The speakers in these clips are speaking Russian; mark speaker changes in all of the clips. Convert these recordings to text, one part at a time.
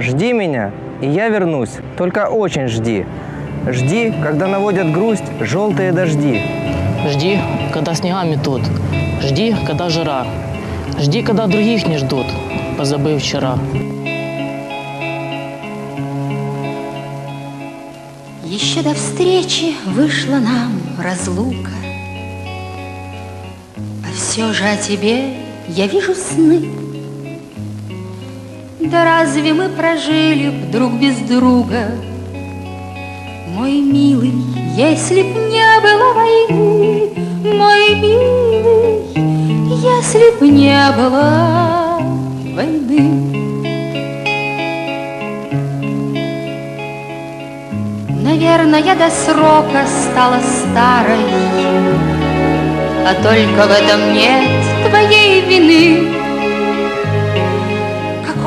Speaker 1: Жди меня, и я вернусь. Только очень жди. Жди, когда наводят грусть желтые дожди.
Speaker 2: Жди, когда снега метут. Жди, когда жара. Жди, когда других не ждут, позабыв вчера.
Speaker 3: Еще до встречи вышла нам разлука, А все же о тебе я вижу сны. Да разве мы прожили б друг без друга? Мой милый, если б не было войны, Мой милый, если б не было войны. Наверное, я до срока стала старой, А только в этом нет твоей вины.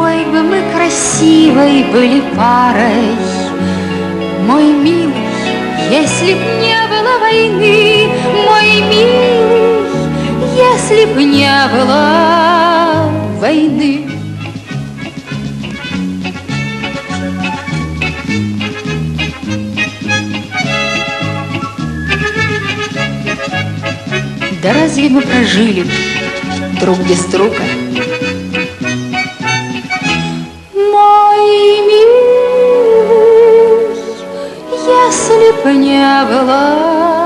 Speaker 3: Какой бы мы красивой были парой, Мой милый, если б не было войны, Мой милый, если б не было войны. Да разве мы прожили друг без друга? Если б не было